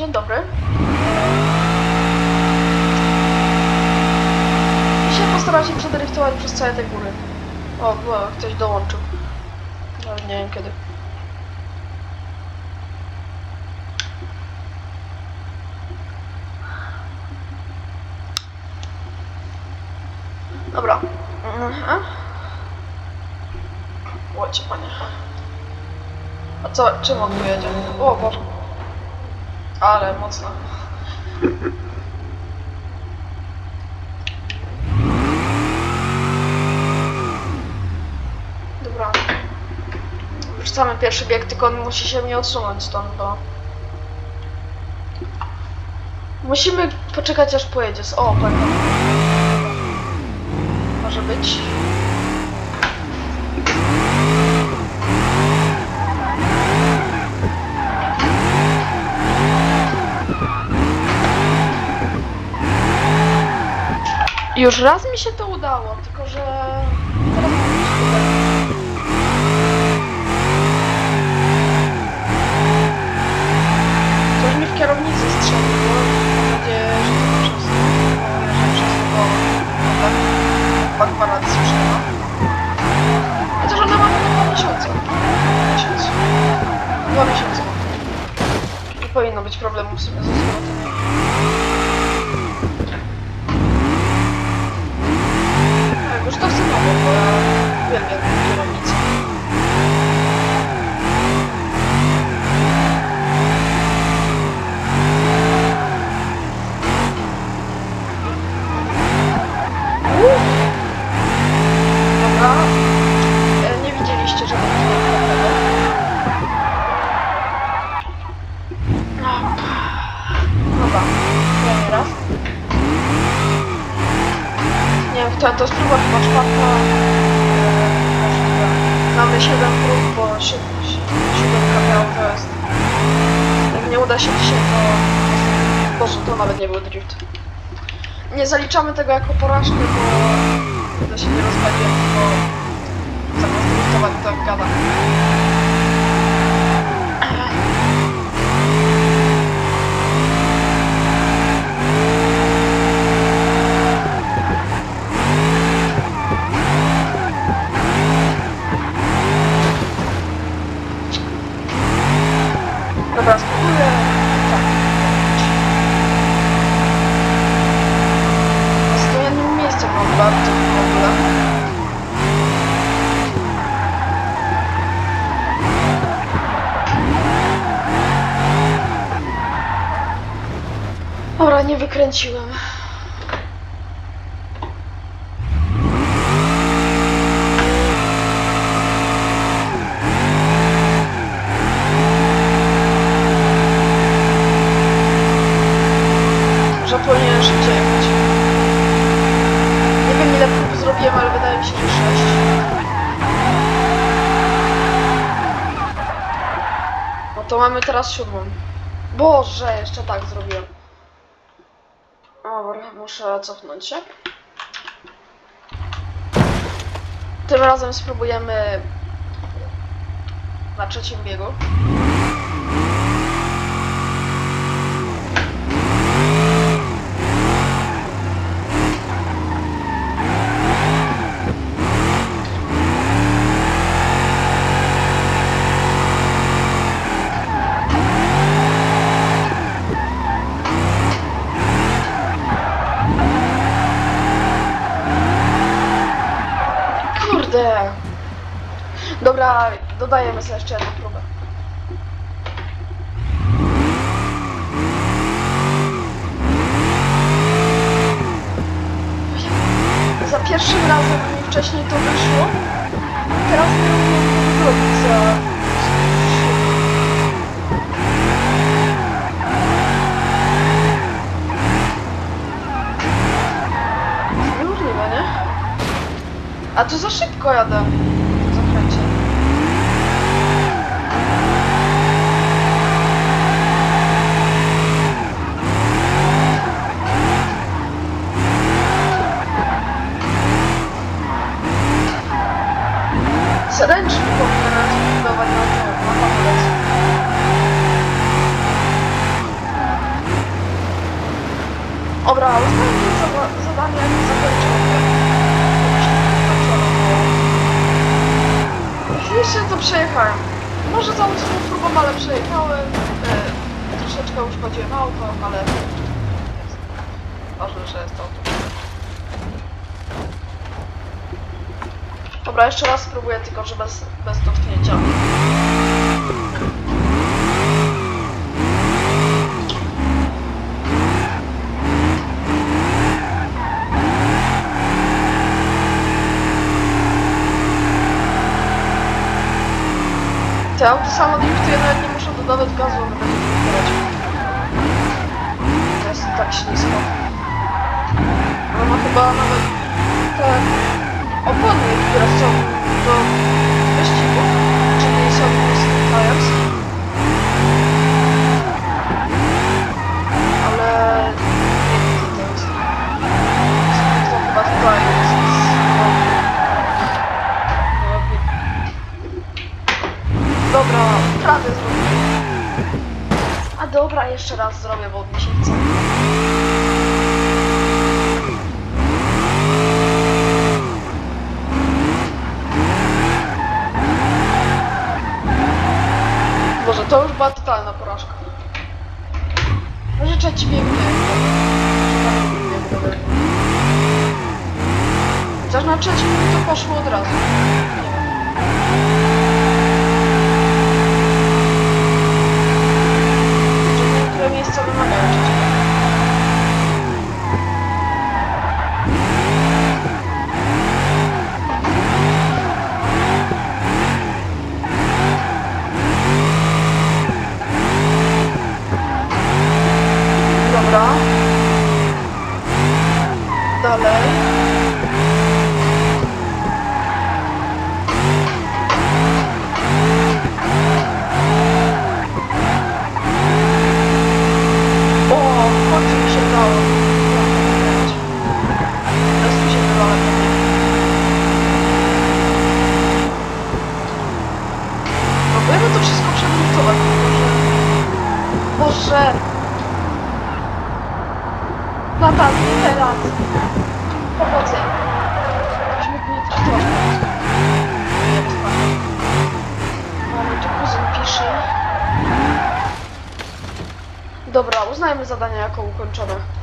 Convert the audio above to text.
dzień dobry. Dzisiaj postaram się przedriftować przez całe te góry. O, bo ktoś dołączył. Ale nie wiem kiedy. Dobra. Mhm. Łocie, panie. A co, czym on tu jedzie? O, Boże. Ale mocno. Dobra. Wrzucamy pierwszy bieg, tylko on musi się mnie odsunąć stąd, bo... Musimy poczekać aż pojedzie. O, panie. Może być. Już raz mi się to udało, tylko że teraz nie mi się uda. Coś mi w kierownicy strzeliło. Mam nadzieję, że to przez, że przez tak parad strzela. Chociaż ona ma tylko dwa miesiące. Miesiąc. Dwa miesiące. Nie powinno być problemu w sumie ze zwrotem. Tak, już to chcę nowo, bo ja uwielbiam kierownicę. Uff. Dobra. E, Nie widzieliście, że tam Dobra, kolejny raz. Wiem, to, to jest próba chyba czwarta. e, możliwe. Mamy 7 prób, bo 7 miał to jest. Jak nie uda się dzisiaj, to. Boże, to nawet nie był drift. Nie zaliczamy tego jako porażkę, bo to się nie rozpaliłem, tylko zamiast driftować to jak gada. Dobra, spróbuję. Tak. Z tym jednym miejscem mam bardzo w ogóle. Dobra, nie wykręciłem. Szybciej jechać. Nie wiem ile prób zrobiłem, ale wydaje mi się, że 6. No to mamy teraz siódmą. Boże, jeszcze tak zrobiłem. Dobra, muszę cofnąć się. Tym razem spróbujemy na trzecim biegu. Dobra, dodajemy sobie jeszcze jedną próbę. Za pierwszym razem mi wcześniej to wyszło. Teraz nie umiem tego zrobić za... Niemożliwe, nie? A tu za szybko jadę. w zakręcie. Ręcznie powinien zbudować na uznajmy za, zadanie. Zakończone, bo... Chwilę to przejechałem. Może za ósmą próbą, ale przejechałem. E, troszeczkę uszkodziłem auto, ale... Ważne, że jest auto. Dobra, jeszcze raz spróbuję, tylko że bez, bez dotknięcia. Te auto samo driftuje, nawet nie muszą dodawać gazu, one będą driftować. To jest tak ślisko. Ona ma chyba nawet te opony, które są do wyścigu, czyli są Mustang Tires. Ale nie wiem co to jest. To chyba tutaj jest. No, nie Dobra, prawie zrobię. A dobra, jeszcze raz zrobię, bo mi się chce. Boże, to już była totalna porażka. Życzę ci pięknie. Chociaż na trzecim to poszło od razu. Nie wiem. Czy które miejsca wymagają trzeciego? Dobra. Dalej. O, w końcu mi się udało. Teraz mi się wywala pewnie. Próbujemy to wszystko przedrutować, tylko że... Boże! Natan, nie teraz! Powodzenia! Myśmy nie traktować Mamy tu kuzyn uznajmy zadanie jako ukończone.